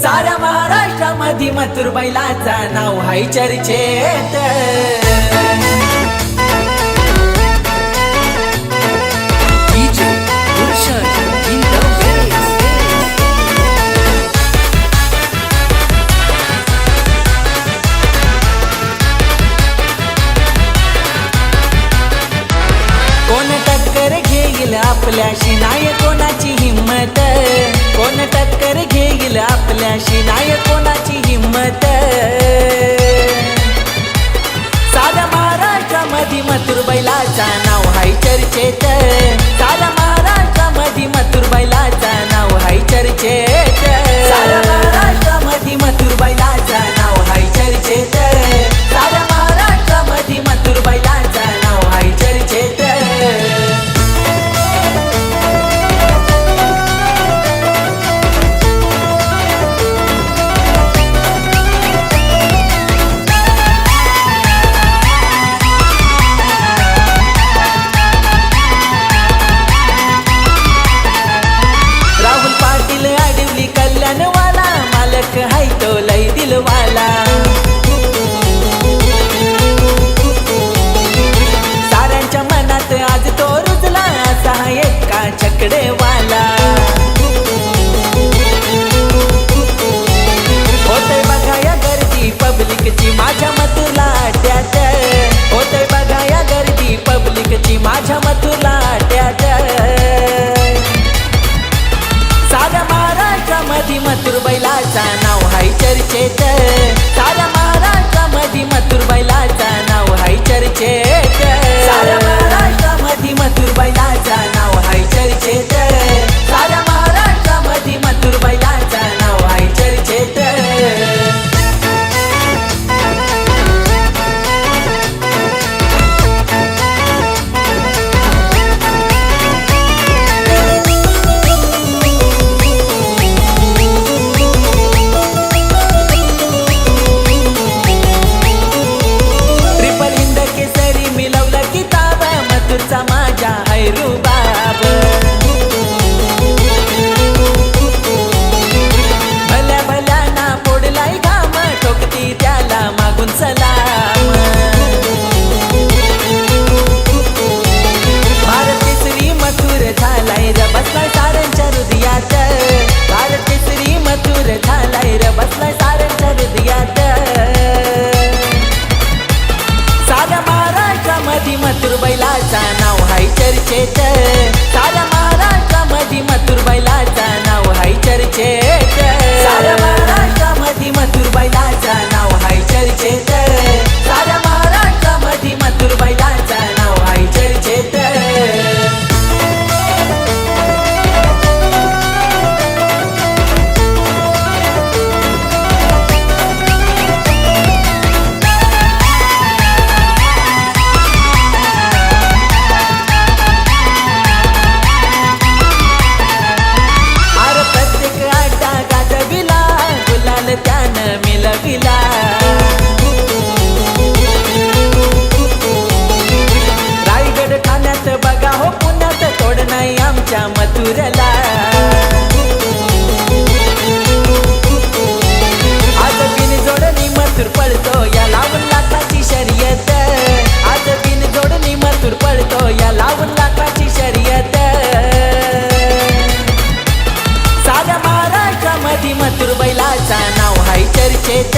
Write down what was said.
साऱ्या महाराष्ट्रामध्ये मथुरबाईलाचा नाव हाय चर्चेत. Lashy Night. नाव हाय चर्चेत. मथुर बैलाचा नाव हाय चर्चेत